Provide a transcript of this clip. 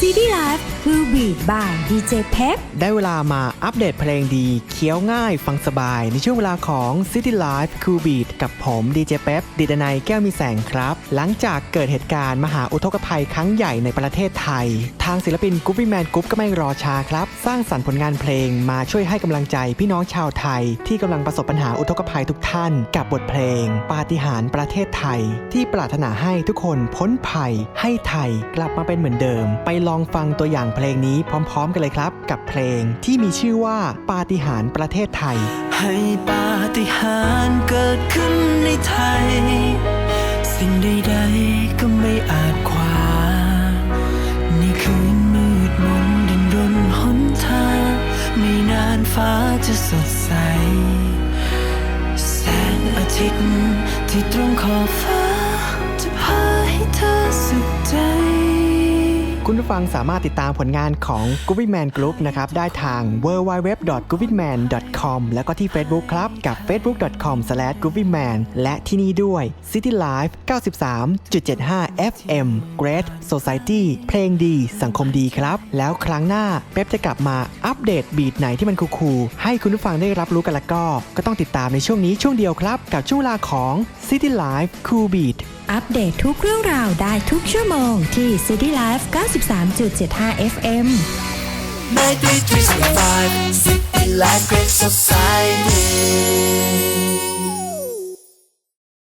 CD Live Cool Beat by DJ Pep ได้เวลามาอัปเดตเพลงดี เคี้ยวง่ายฟังสบาย ในช่วงเวลาของ City Life Cool Beat กับผมดีเจเป๊ปดิดนัยแก้วมีแสงครับ หลังจากเกิดเหตุการณ์มหาอุทกภัยครั้งใหญ่ในประเทศไทย ทางศิลปินก o ๊ p ปี้แมนกุ๊ปก็ไม่รอช้าครับ สร้างสรรค์ผลงานเพลงมาช่วยให้กำลังใจพี่น้องชาวไทย ที่กำลังประสบปัญหาอุทกภัยทุกท่าน กับบทเพลง ปาฏิหาริย์ประเทศไทย ที่ปรารถนาให้ทุกคนพ้นภัย ให้ไทยกลับมาเป็นเหมือนเดิมไปลองฟังตัวอย่างเพลงนี้พร้อม ๆ กันเลยครับ กับเพลงที่มีชื่อว่าปาฏิหาริย์ประเทศไทย ให้ปาฏิหาริย์เกิดขึ้นในไทย สิ่งใดๆก็ไม่อาจขวางในคืนมืดมนดินรนหนทางไม่นานฟ้าจะสดใส แสงอาทิตย์ที่ตรงขอบฟ้า คุณผู้ฟังสามารถติดตามผลงานของ g o o d Man Group นะครับได้ทาง w w w g o o d m a n c o m แล้วก็ที่ Facebook ครับ กับ facebook.com g o o d m a n และที่นี่ด้วย City Life 93.75 FM Great Society เพลงดีสังคมดีครับ แล้วครั้งหน้าเป๊ปจะกลับมาอัปเดตบีทไหนที่มันคูลๆให้คุณผู้ฟังได้รับรู้กันล้วก็ ก็ต้องติดตามในช่วงนี้ช่วงเดียวครับ กับช่วงเวลาของ City Life Cool Beat อัปเดตทุกเรื่องราวได้ทุกชั่วโมงที่ City Live 93.75 FM 93 City Life Great Society